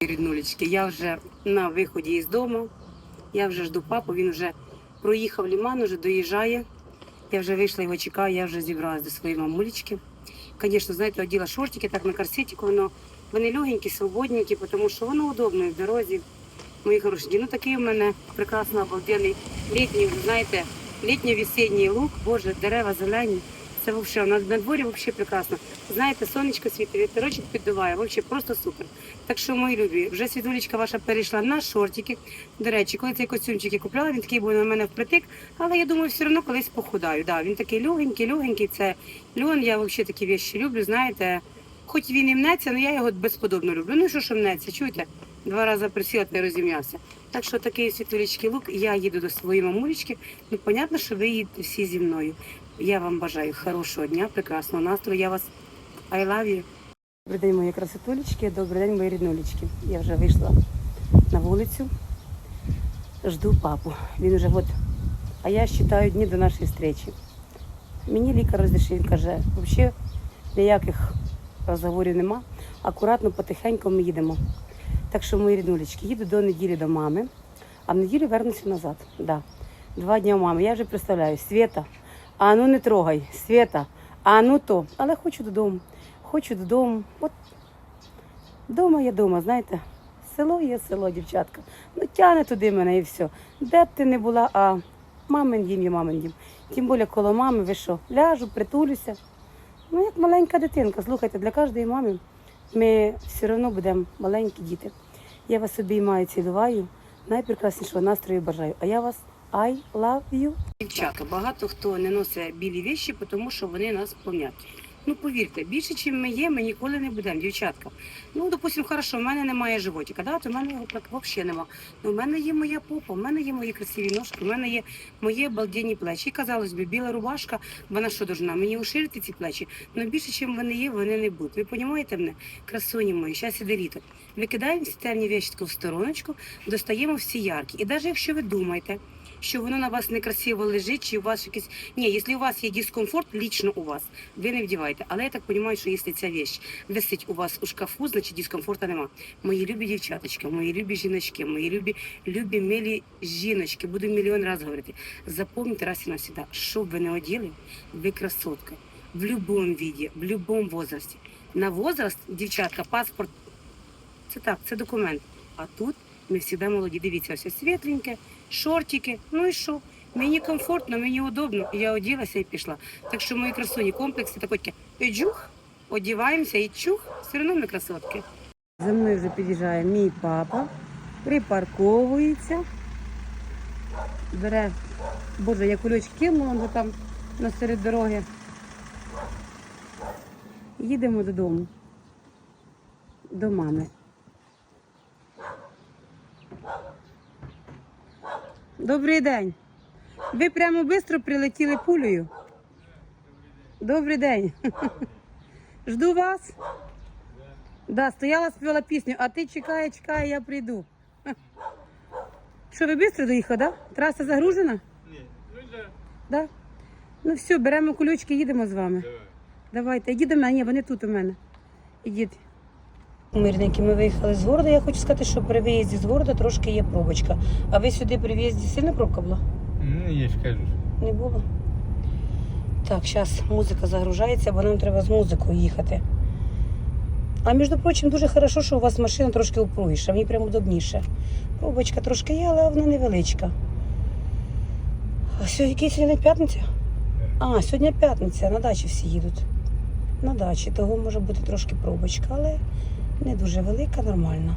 Ріднулечки, я вже на виході із дому. Я вже жду папу, він вже проїхав ліман, вже доїжджає. Я вже вийшла, його чекаю, я вже зібралась до своєї мамулечки. Звісно, знаєте, оділа шортики, так на корсетику, воно, вони легенькі, свободненькі, тому що воно удобно в дорозі. Мої хороші, ну такий у мене прекрасно обалденний літній, знаєте, літньо-весенній лук, боже, дерева зелені. Це взагалі, на, на дворі взагалі прекрасно. Знаєте, сонечко світить, вітерочок піддуває, взагалі просто супер. Так що, мої любі, вже світулечка ваша перейшла на шортики. До речі, коли цей костюмчик я купляла, він такий був на мене впритик, але я думаю, все одно колись похудаю. Да, він такий легенький, легенький, це льон, я взагалі такі вещі люблю, знаєте. Хоч він і мнеться, але я його безподобно люблю. Ну що, що мнеться, чуєте? Два рази присіла й розім'явся. Так що такий світулечки лук, я їду до своєї мамулечки. Ну, понятно, що ви їдете всі зі мною. Я вам бажаю хорошого дня, прекрасного настрою. Я вас I love you. Добрий день, мої красотулечки, добрий день, мої ріднулечки. Я вже вийшла на вулицю, жду папу. Він вже от, а я вважаю дні до нашої зустрічі. Мені лікар розрішив, він каже, взагалі ніяких розговорів нема. Акуратно, потихеньку ми їдемо. Так що, мої ріднулечки, їду до неділі до мами, а в неділю вернуся назад. Да. Два дні у мами. Я вже представляю, Света, а ну не трогай, Света, а ну то. Але хочу додому. Хочу додому. От дома є дома, знаєте. Село є село, дівчатка. Ну тяне туди мене і все. Де б ти не була, а мамин дім є мамин дім. Тим більше коло мами, ви що, ляжу, притулюся. Ну, як маленька дитинка. Слухайте, для кожної мами ми все одно будемо маленькі діти. Я вас обіймаю, цілуваю. Найпрекраснішого настрою бажаю. А я вас I love you. Дівчатка, багато хто не носить білі віші, тому що вони нас пом'ять. Ну повірте, більше, чим ми є, ми ніколи не будемо, дівчатка. Ну, допустим, хорошо, в мене немає животика, да? то в мене його так взагалі нема. Ну, в мене є моя попа, в мене є мої красиві ножки, в мене є мої обалденні плечі. Казалось би, біла рубашка, вона що должна? Мені уширити ці плечі. Ну більше, чим вони є, вони не будуть. Ви розумієте мене? Красуні мої, зараз іде літо. Викидаємо всі темні вещички в стороночку, достаємо всі яркі. І навіть якщо ви думаєте, що воно на вас некрасиво лежить, чи у вас якийсь. Ні, якщо у вас є дискомфорт, лічно у вас, ви не вдіваєте. Але я так розумію, що якщо ця вещь висить у вас у шкафу, значить дискомфорту нема. Мої любі дівчаточки, мої любі жіночки, мої любі, любі милі жіночки, буду мільйон разів говорити. Запомніть раз і навсегда, що б ви не оділи, ви красотка. В будь-якому віді, в будь-якому возрасті. На возраст, дівчатка, паспорт, це так, це документ. А тут ми завжди молоді. Дивіться, ось світленьке, шортики. Ну і що? Мені комфортно, мені удобно. Я оділася і пішла. Так що мої красуні комплекси такі і одіваємося і чух, все одно ми красотки. За мною вже під'їжджає мій папа, припарковується. Бере, боже, я кульочки кинула там на серед дороги. Їдемо додому. До мами. Добрий день. Ви прямо швидко прилетіли пулею. Добрий день. Жду вас. Да, стояла, співала пісню, а ти чекай, чекай, я прийду. Що, ви швидко доїхали, да? Траса загружена? Ні, ну да, Да? Ну все, беремо ключки, їдемо з вами. Давайте, йдіть до мене, ні, вони тут у мене. Ідіть. Мирненькі, ми виїхали з города. Я хочу сказати, що при виїзді з города трошки є пробочка. А ви сюди при виїзді сильна пробка була? Ну, я ж кажу. Не було. Так, зараз музика загружається, бо нам треба з музикою їхати. А між прочим, дуже хорошо, що у вас машина трошки упругіша, мені прямо удобніше. Пробочка трошки є, але вона невеличка. А сьогодні який сьогодні п'ятниця? А, сьогодні п'ятниця, на дачі всі їдуть. На дачі, того може бути трошки пробочка, але не дуже велика, нормальна.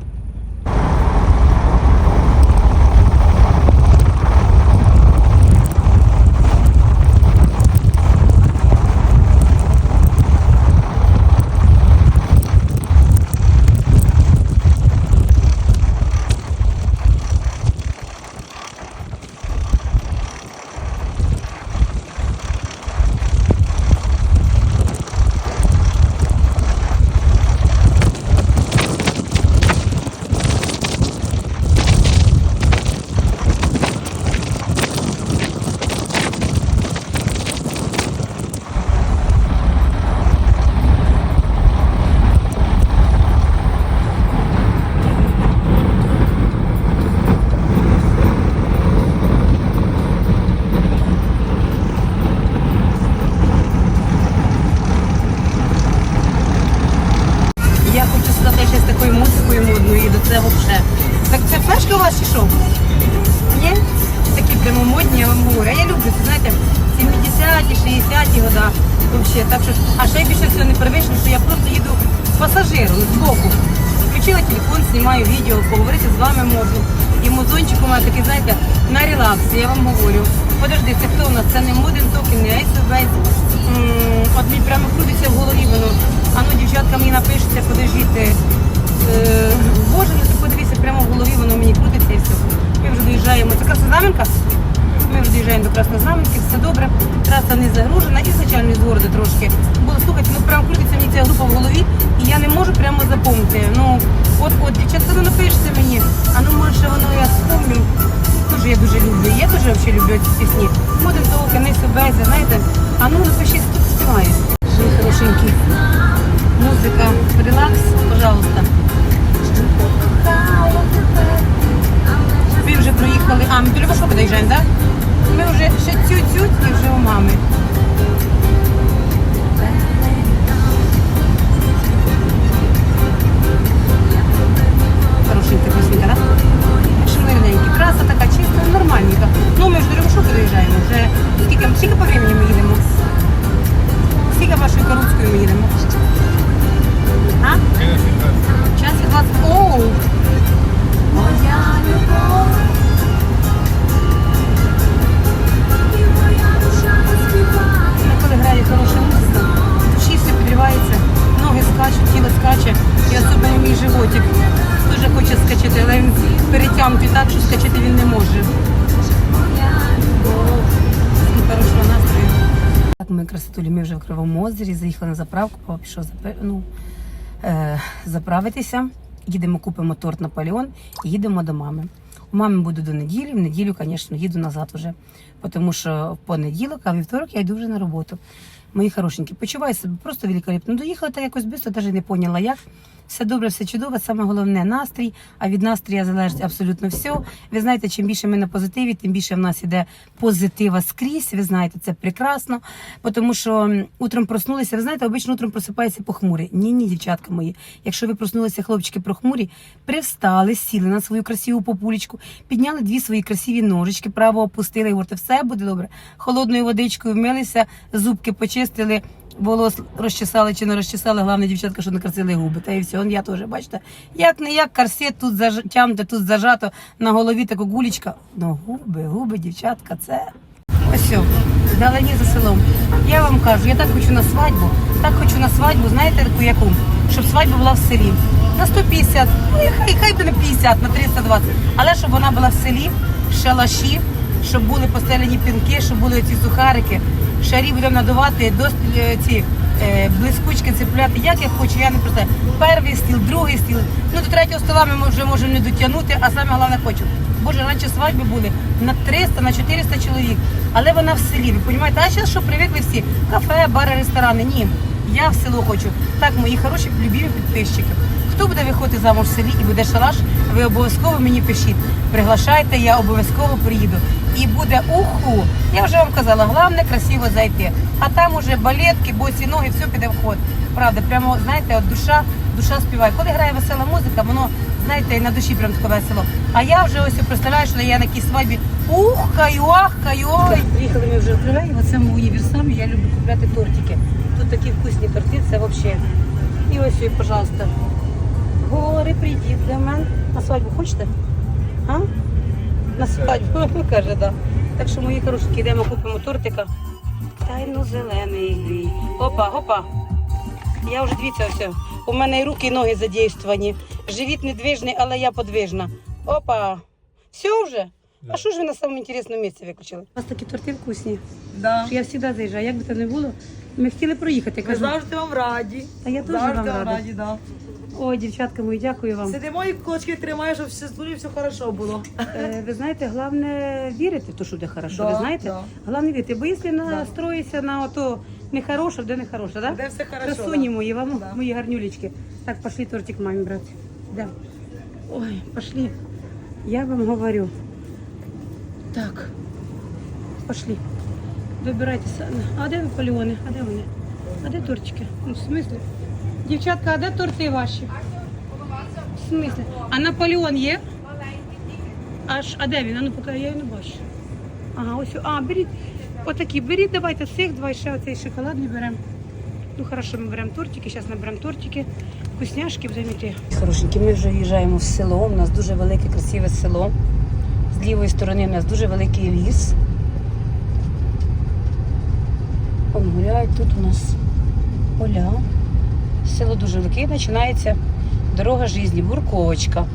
Це Ми вже доїжджаємо до Краснознаменки, все добре. Траса не загружена і, звичайно, з городу трошки. Було слухайте, ну прямо крутиться мені ця група в голові, і я не можу прямо запомнити. Ну, от, от, дівчатка, ну напишеться мені. А ну може воно я спомню. Дуже я дуже люблю. Я дуже взагалі люблю ці пісні. Моден толки, не собезі, знаєте. А ну напишіть, хто співає. Мої хорошенькі. Музика, релакс, пожалуйста. Ви вже проїхали. А, ми до Любашова доїжджаємо, так? Ми вже ще цють-цють і вже у мами. Хорошенька пісенька, так? Шмирненькі. Траса така чиста, нормальненька. Ну, ми ж до Любашова доїжджаємо. Вже скільки, скільки по времени ми їдемо? Скільки вашою Каруцькою ми їдемо? А? Час і 20. Оу! В Кривому озері, заїхали на заправку, папа пішов ну, е, заправитися. Їдемо, купимо торт Наполеон і їдемо до мами. У мами буду до неділі, в неділю, звісно, їду назад уже. Тому що в понеділок, а вівторок я йду вже на роботу. Мої хорошенькі, почуваю себе просто великолепно. Доїхала та якось швидко, навіть не поняла як. Все добре, все чудово. Саме головне настрій. А від настрія залежить абсолютно все. Ви знаєте, чим більше ми на позитиві, тим більше в нас іде позитива скрізь. Ви знаєте, це прекрасно. Тому що утром проснулися. Ви знаєте, обично утром просипається похмурий. Ні, ні, дівчатка мої. Якщо ви проснулися, хлопчики прохмурі, привстали, сіли на свою красиву популечку, підняли дві свої красиві ножички, право опустили і говорите, все буде добре. Холодною водичкою вмилися, зубки почистили. Волос розчесали чи не розчесали, головне дівчатка, що накрасили губи. Та і все, он я теж, бачите, як не як корсет тут затягнуте, тут зажато, на голові така гулічка. Ну, губи, губи, дівчатка, це. Ось все, вдалині за селом. Я вам кажу, я так хочу на свадьбу, так хочу на свадьбу, знаєте, таку яку? Щоб свадьба була в селі. На 150, ну хай, хай би на 50, на 320. Але щоб вона була в селі, шалаші, щоб були постелені пінки, щоб були ці сухарики. Шарі будемо надувати, дос, е, ці е, блискучки цепляти. Як я хочу, я не представляю. Перший стіл, другий стіл. Ну до третього стола ми вже можемо не дотягнути, а саме головне хочу. Боже, раніше свадьби були на 300, на 400 чоловік, але вона в селі. Ви розумієте? А зараз що привикли всі? Кафе, бари, ресторани. Ні. Я в село хочу. Так, мої хороші любімі підписчики. Хто буде виходити замуж в селі і буде шалаш, ви обов'язково мені пишіть. Приглашайте, я обов'язково приїду. І буде уху. Я вже вам казала, головне красиво зайти. А там уже балетки, босі ноги, все піде в ход. Правда, прямо знаєте, от душа, душа співає. Коли грає весела музика, воно знаєте, і на душі прям таке весело. А я вже ось представляю, що я на якій свадьбі ухкаю, ахкаю. Приїхали ми вже в Кривеєво, це мої вірсамі, я люблю купляти тортики. Тут такі вкусні торти, це взагалі. І ось, ось, пожалуйста. Гори, прийдіть до мене. На свадьбу хочете? А? На свадьбу, каже, да. Так що, мої хорошенькі, йдемо купимо тортика. Тайно зелений. Опа, опа. Я вже дивіться, все. У мене і руки, і ноги задействовані. Живіт недвижний, але я подвижна. Опа. Все вже? Да. А що ж ви на самому інтересному місці виключили? У вас такі торти вкусні. Да. Що я завжди заїжджаю, як би це не було. Ми хотіли проїхати. Ми завжди вам раді. та я теж вам рада. раді, да. Ой, дівчатка мої, дякую вам. Сидимо і кулачки тримаєш, щоб все стулі все хорошо було. Е, Ви знаєте, головне вірити в те, що буде хорошо. Да, ви знаєте? да. Головне вірити, бо якщо настроїся на ото нехороше, де нехороше, да? Де все хорошо. Красуні да. мої, вам Да. мої гарнюлечки. Так, пошли тортик мамі брати. Да. Ой, пошли. Я вам говорю. Так, пошли. Добирайтеся. А де ви поліони? А де вони? А де тортики? Ну, в смислі? Дівчатка, а де торти ваші? В смислі? А Наполеон є? Аж, а де він? А ну поки я його не бачу. Ага, ось. А, беріть. Отакі, беріть, давайте цих два, ще оцей шоколадний беремо. Ну хорошо, ми беремо тортики, зараз наберемо тортики, вкусняшки будемо йти. Хорошенькі, ми вже їжджаємо в село. У нас дуже велике, красиве село. З лівої сторони у нас дуже великий ліс. Он гуляють тут у нас поля. Село і починається дорога житті, бурковочка.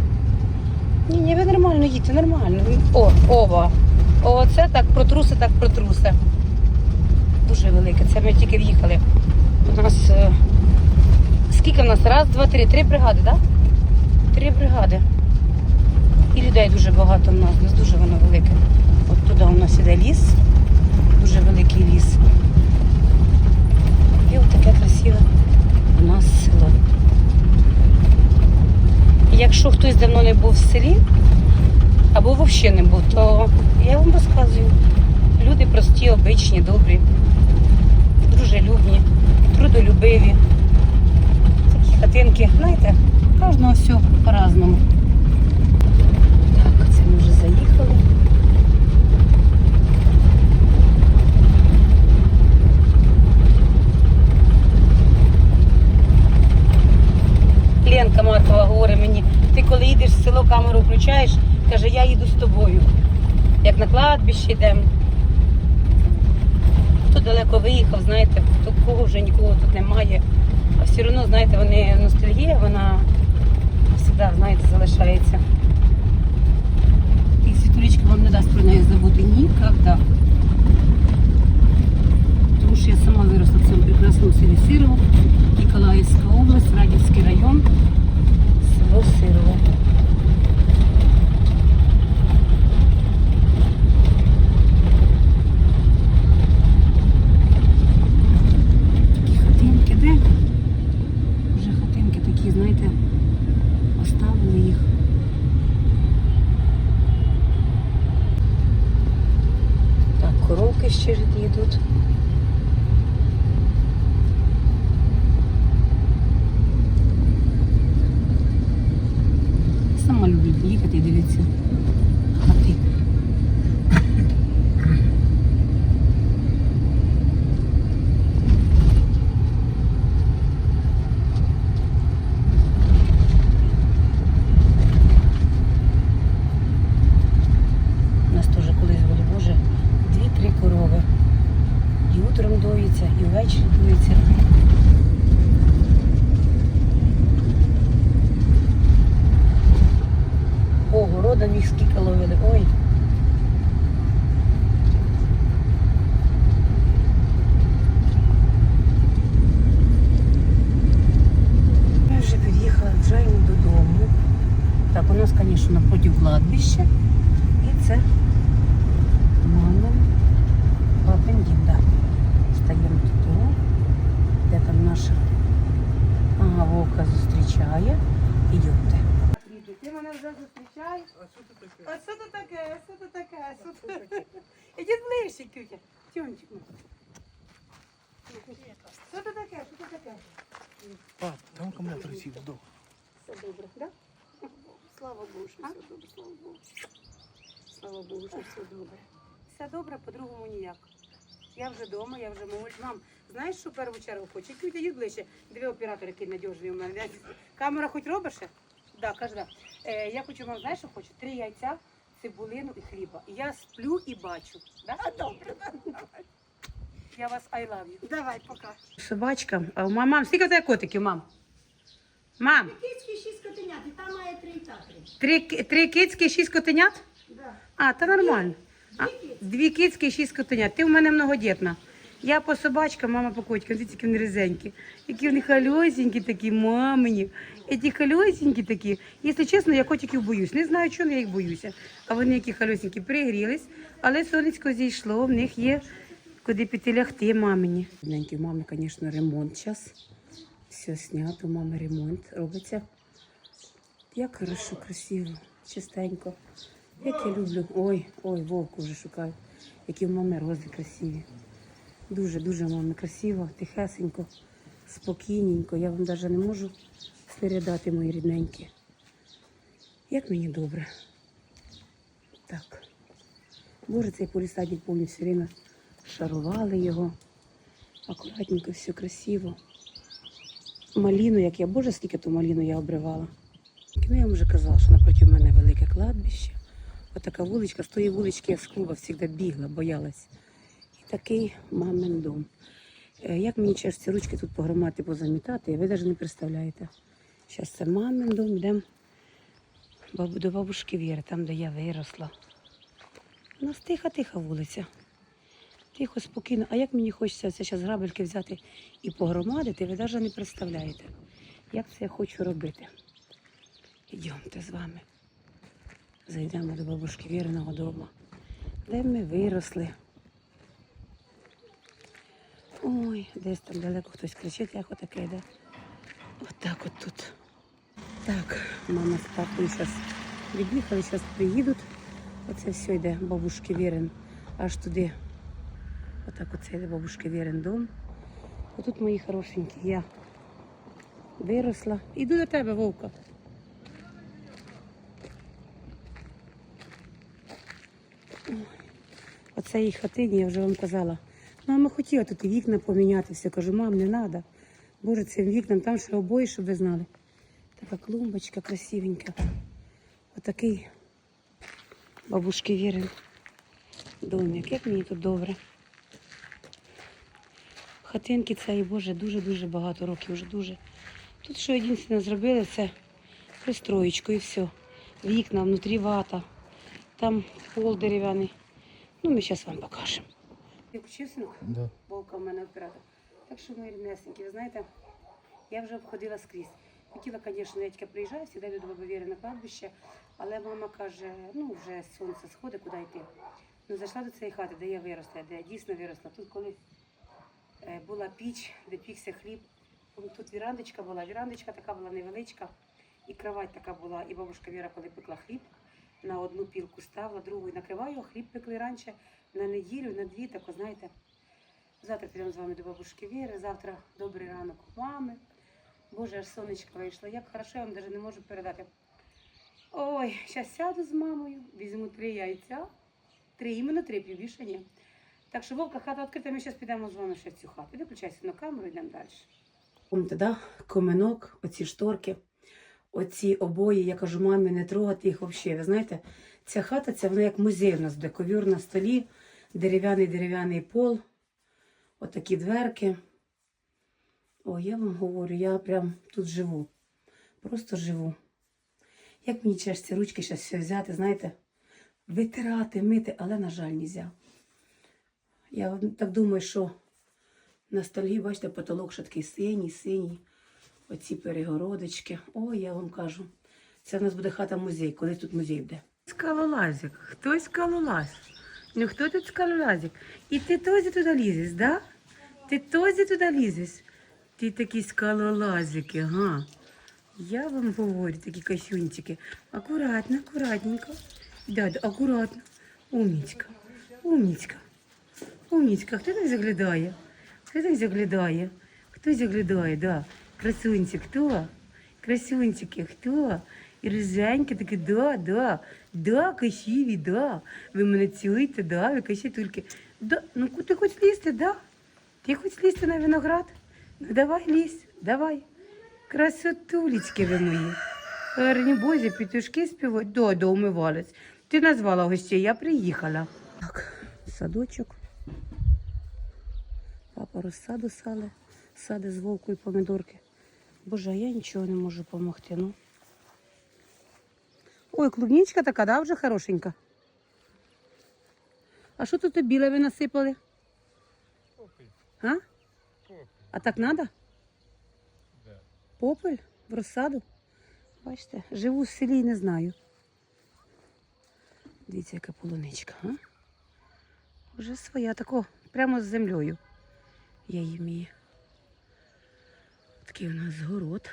Ні, ні, ви нормально їдьте, нормально. О, ова. О, це так протруси, так протруси. Дуже велике. Це ми тільки в'їхали. У нас е, скільки в нас? Раз, два, три. Три бригади, так? Да? Три бригади. І людей дуже багато в нас. У нас дуже воно велике. От туди у нас іде ліс. Дуже великий ліс. І от таке красиве у нас село. Якщо хтось давно не був в селі, або взагалі не був, то я вам розказую. Люди прості, обичні, добрі, дружелюбні, трудолюбиві. Такі хатинки, знаєте, кожного все по-разному. Так, це ми вже заїхали. Ленка Маркова говорить мені, ти коли їдеш в село, камеру включаєш, каже, я їду з тобою. Як на кладбище йдемо. Хто далеко виїхав, знаєте, кого вже нікого тут немає. А все одно, знаєте, вони ностальгія, вона завжди, знаєте, залишається. І світулічка вам не дасть про неї забути ніколи. Тому що я сама виросла в цьому прекрасному селі Сирово, Ніколаївська область, Радівський район, село Сирово. кладбище. І це мама, папин дім, да. Стаємо тут. Де там наша ага, вовка зустрічає. Ідемте. Ти мене вже зустрічаєш? А що це таке? А що це таке? Що це таке? Що це таке? Ідіть ближче, Кютя. Тьомчик. мій. Що це таке? Що це таке? Пап, там акумулятор сів здох. Все добре, да? Слава Богу, що все добре, слава Богу. Слава Богу, що все добре. Все добре, по-другому ніяк. Я вже вдома, я вже молодь. Мам, знаєш, що в першу чергу хоче? Кютя, йдіть ближче. Дві оператори, які надіжні у мене. Камера хоч робиш? Да, каже, да. Е, я хочу вам, знаєш, що хочу? Три яйця, цибулину і хліба. І я сплю і бачу. Да? А добре, Я вас I love you. давай, пока. Собачка. А у мам, мам, скільки тебе котиків, мам? Мам, Кицькі шість котенят, і там має три татри. три, ки- три кицьки, шість котенят? Да. А, та нормально. А, дві кицьки і шість котенят. Ти в мене многодітна. Я по собачкам, мама по котикам, ці тільки вони різенькі. Які вони хальосенькі такі, мамині. Ці хальосенькі такі. Якщо чесно, я котиків боюсь. Не знаю, чого я їх боюся. А вони які хальосенькі, пригрілись, але сонечко зійшло, в них є куди піти лягти мамині. В мами, звісно, ремонт зараз. Все снято, у мами ремонт робиться. Як хорошо, красиво, чистенько. Як я люблю. Ой, ой, вовку вже шукаю. Які в мами рози красиві. Дуже, дуже мами красиво, тихесенько, спокійненько. Я вам навіть не можу передати, мої рідненькі. Як мені добре. Так. Боже, цей полісадник повністю время шарували його. Акуратненько, все красиво. Маліну, як я, боже, скільки ту маліну я обривала. Ну, я вам вже казала, що напроти мене велике кладбище. Отака вуличка, з тої вулички я з клуба завжди бігла, боялась. І такий мамин дом. Е, Як мені через ці ручки тут погромати, позамітати, ви навіть не представляєте. Зараз це мамин дом, йдемо до бабушки Віри, там, де я виросла. У нас тиха-тиха вулиця. Тихо, спокійно. А як мені хочеться це зараз грабельки взяти і погромадити, ви навіть не представляєте, як це я хочу робити. Йдемте з вами. Зайдемо до бабушки Віриного дому, де ми виросли. Ой, десь там далеко хтось кричить, як отаке йде. Отак от тут. Так, мама з папою зараз від'їхали, зараз приїдуть. Оце все йде бабушки Вірин аж туди. Отак оце йде бабушки Вірин дом. Отут мої хорошенькі, я виросла. Іду до тебе, Вовка. Оце їй хатині, я вже вам казала. Мама хотіла тут і вікна поміняти все. Кажу, мам, не треба. Боже, цим вікнам там ще обої, щоб ви знали. Така клумбочка красивенька. Отакий бабушки Вірин домик. Як мені тут добре. Хатинки цієї, Боже, дуже-дуже багато років, вже дуже. Тут що єдине зробили, це пристроєчку і все. Вікна, внутрі вата, там пол дерев'яний. Ну, ми зараз вам покажемо. Ти включив синок? Да. Вовка в мене оператор. Так що мої ріднесенькі, ви знаєте, я вже обходила скрізь. Хотіла, звісно, я тільки приїжджаю, йду до баби Віри на кладбище, але мама каже, ну вже сонце сходить, куди йти. Ну, зайшла до цієї хати, де я виросла, де я дійсно виросла. Тут колись була піч, де пікся хліб. Тут вірандочка була, вірандочка така була невеличка, і кровать така була. І бабушка Віра, коли пекла хліб, на одну пілку ставила, другу накриваю, хліб пекли раніше на неділю, на дві, так, знаєте. Завтра підемо з вами до бабушки Віри, завтра добрий ранок у мами. Боже, аж сонечко вийшло. Як хорошо, я вам навіть не можу передати. Ой, зараз сяду з мамою, візьму три яйця. Три, іменно три, більше ні. Так що Вовка, хата відкрита, ми зараз підемо з вами ще в цю хату. Виключайся на камеру, йдемо далі. Помните, да? Коменок, оці шторки, оці обої, я кажу, мамі, не трогати їх взагалі. Ви знаєте, ця хата, це вона як музей у нас, де ковір на столі, дерев'яний дерев'яний пол, отакі дверки. О, я вам говорю, я прям тут живу. Просто живу. Як мені чешці ручки зараз все взяти, знаєте, витирати, мити, але, на жаль, нельзя. Я так думаю, що на бачите, потолок ще такий синій, синій. Оці перегородочки. Ой, я вам кажу. Це в нас буде хата музей, коли тут музей буде. Скалолазик, хтось скалолаз. Ну хто тут скалолазик? І ти тозі туди лізеш, да? Ти тозі туди лізеш. Ти такі скалолазики, га? Я вам говорю, такі косюнчики. Акуратно, акуратненько. Да, да, акуратно. Умнічка, умнічка. Умнічка, хто так заглядає? Хто так заглядає? Хто заглядає, да? Красунчик, хто? Красунчики, хто? І риженькі такі, да, да, да, кащиві, да. Ви мене цілуєте, да, ви кащетульки. Да, ну ти хоч лізти, да? Ти хоч лізти на виноград? Ну давай лізь, давай. Красотулечки ви мої. Гарні боже, петушки співають. Да, да, умивалась. Ти назвала гостей, я приїхала. Так, садочок. Папа розсаду сали, сади з вовку і помідорки. Боже, а я нічого не можу допомогти. Ну. Ой, клубничка така, да, вже хорошенька. А що тут біле ви насипали? А? А так треба? Попель в розсаду. Бачите, живу в селі і не знаю. Дивіться, яка полуничка, а? Вже своя, тако, прямо з землею. Я її вмію. Такий у нас город.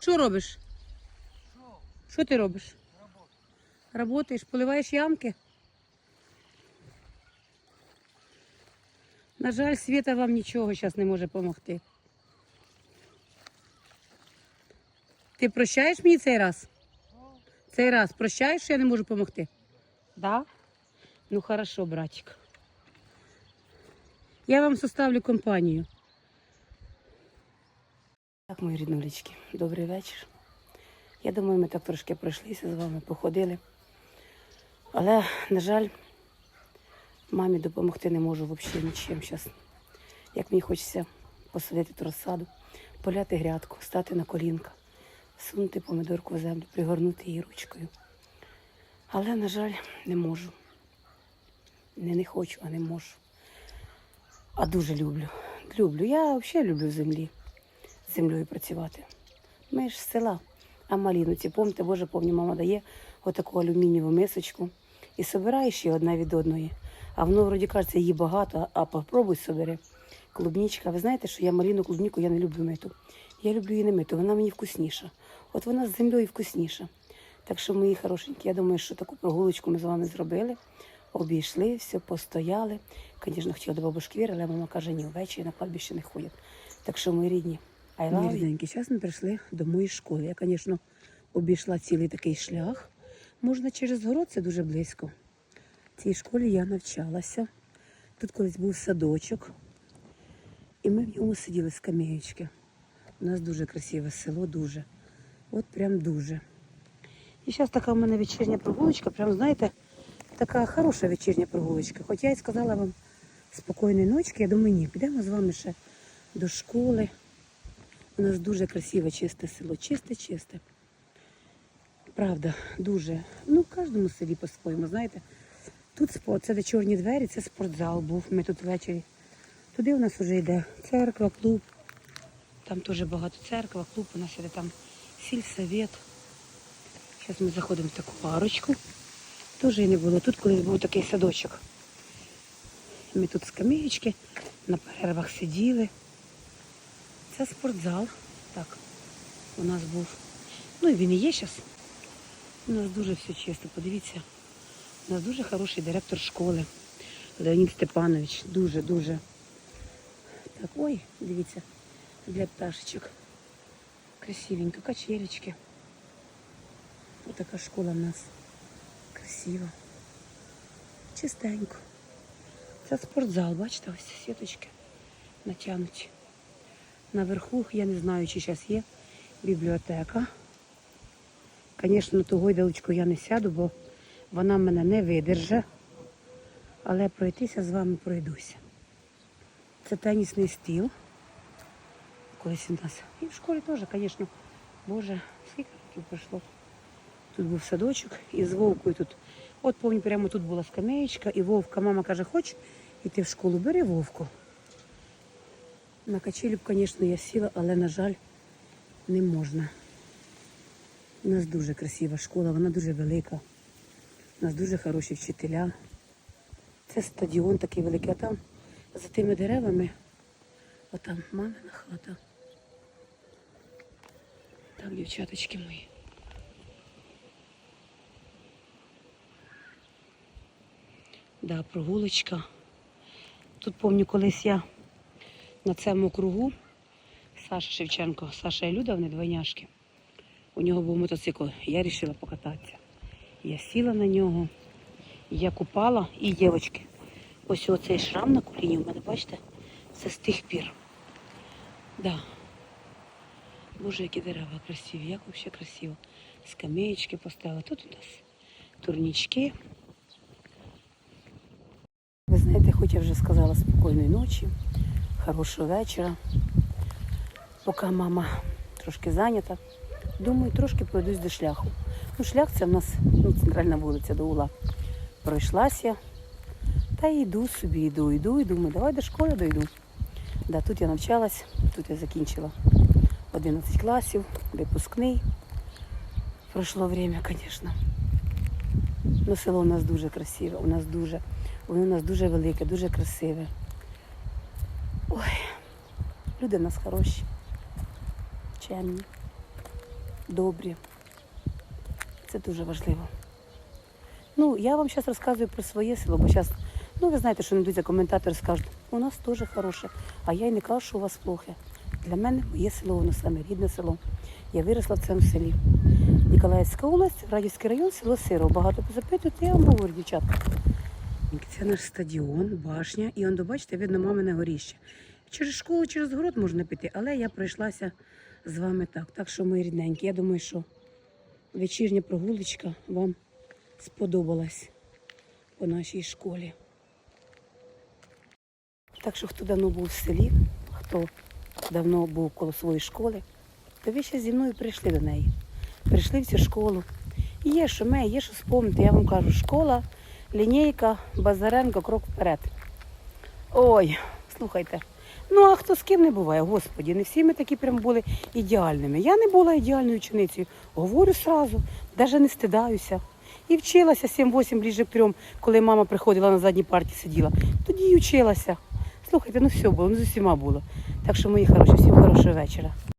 Що робиш? Що ти робиш? Работаєш, поливаєш ямки? На жаль, Світа вам нічого зараз не може допомогти. Ти прощаєш мені цей раз? Цей раз прощаєш, що я не можу допомогти? Да? Ну хорошо, братик. Я вам составлю компанію. Так, мої ріднулечки, добрий вечір. Я думаю, ми так трошки пройшлися з вами, походили. Але, на жаль, мамі допомогти не можу взагалі нічим зараз. Як мені хочеться посадити ту розсаду, поляти грядку, стати на колінка, сунути помидорку в землю, пригорнути її ручкою. Але, на жаль, не можу. Не, не хочу, а не можу. А дуже люблю. Люблю. Я взагалі люблю землі. Землею працювати. Ми ж з села. А маліну ці помните, Боже, повні мама дає отаку алюмінієву мисочку і собираєш її одна від одної. А воно вроді кажеться, її багато, а попробуй собери. Клубнічка. Ви знаєте, що я маліну клубніку я не люблю миту. Я люблю її не миту, вона мені вкусніша. От вона з землею вкусніша. Так що, мої хорошенькі, я думаю, що таку прогулочку ми з вами зробили. Обійшли, все, постояли. Звісно, хотіла до бабушки Віри, але мама каже, ні, ввечері на кладбище не ходять. Так що ми рідні. You. Рідненькі, зараз ми прийшли до моєї школи. Я, звісно, обійшла цілий такий шлях. Можна через город, це дуже близько. В цій школі я навчалася. Тут колись був садочок, і ми в ньому сиділи з камеєчки. У нас дуже красиве село, дуже. От прям дуже. І зараз така в мене вечірня прогулочка, прям, знаєте, така хороша вечірня прогулочка. Хоч я й сказала вам спокійної ночки, я думаю, ні, підемо з вами ще до школи. У нас дуже красиве, чисте село, чисте-чисте. Правда, дуже. Ну, в кожному селі по-своєму, знаєте. Тут спорт, це де чорні двері, це спортзал був. Ми тут ввечері. Туди у нас вже йде церква, клуб. Там теж багато церква, клуб, у нас іде там сільсовет. Зараз ми заходимо в таку парочку. Теж і не було. Тут колись був такий садочок. Ми тут скамеєчки, на перервах сиділи. Це спортзал. Так, у нас був. Ну і він і є зараз. У нас дуже все чисто, подивіться. У нас дуже хороший директор школи. Леонід Степанович. Дуже-дуже. Так, ой, дивіться, для пташечок. Красивенько, качелечки. Ось така школа в нас. Красива. Чистенько. Це спортзал, бачите, ось сіточки натягнуті. Наверху, я не знаю, чи зараз є бібліотека. Звісно, на ту гойдалочку я не сяду, бо вона мене не видержа. Але пройтися з вами пройдуся. Це тенісний стіл. Колись у нас. І в школі теж, звісно. Боже, скільки років пройшло. Тут був садочок і з Вовкою тут. От пам'ятаю, прямо тут була скамеєчка, і Вовка, мама каже, хочеш йти в школу, бери Вовку. На качелі б, звісно, я сіла, але, на жаль, не можна. У нас дуже красива школа, вона дуже велика. У нас дуже хороші вчителя. Це стадіон такий великий, а там за тими деревами, отам мамина хата. Так, дівчаточки мої. Да, прогулочка. Тут помню, колись я на цьому кругу Саша Шевченко, Саша і Люда, вони двойняшки. У нього був мотоцикл. Я вирішила покататися. Я сіла на нього, я купала і дівчатки. Ось оцей шрам на коліні у мене, бачите? Це з тих пір. Да. Боже, які дерева красиві, як взагалі красиво. Скамеєчки поставила. Тут у нас турнічки. Ви знаєте, хоч я вже сказала спокійної ночі, хорошого вечора. Поки мама трошки зайнята, думаю, трошки пройдусь до шляху. Ну, шлях це в нас ну, центральна вулиця до Ула. Пройшлася. Та йду собі, йду, йду і думаю, давай до школи дойду. Да, тут я навчалась, тут я закінчила 11 класів, випускний. Пройшло время, звісно. Ну, село у нас дуже красиве, у нас дуже, воно у нас дуже велике, дуже красиве. Ой, люди в нас хороші, чемні, добрі. Це дуже важливо. Ну, я вам зараз розказую про своє село, бо зараз Ну, ви знаєте, що знайдуться коментатори скажуть, у нас теж хороше, а я й не кажу, що у вас плохе. Для мене моє село, воно саме рідне село. Я виросла в цьому селі. Ніколаївська область, Радівський район, село Сирово. Багато позапитують, я вам говорю, дівчатка. Це наш стадіон, башня, і он, бачите, видно мамине горіще. Через школу, через город можна піти, але я пройшлася з вами так. Так що, мої рідненькі, я думаю, що вечірня прогулочка вам сподобалась по нашій школі. Так що хто давно був в селі, хто давно був коло своєї школи, то ви ще зі мною прийшли до неї. Прийшли в цю школу. Є що має, є що спомнити. Я вам кажу, школа, лінійка, Базаренко, крок вперед. Ой, слухайте. Ну, а хто з ким не буває, господі, не всі ми такі прям були ідеальними. Я не була ідеальною ученицею. Говорю сразу, навіть не стидаюся. І вчилася 7-8 ближе к трьом, коли мама приходила на задній парті сиділа. Тоді і вчилася. Слухайте, ну все було, ну з усіма було. Так що, мої хороші, всім хорошого вечора.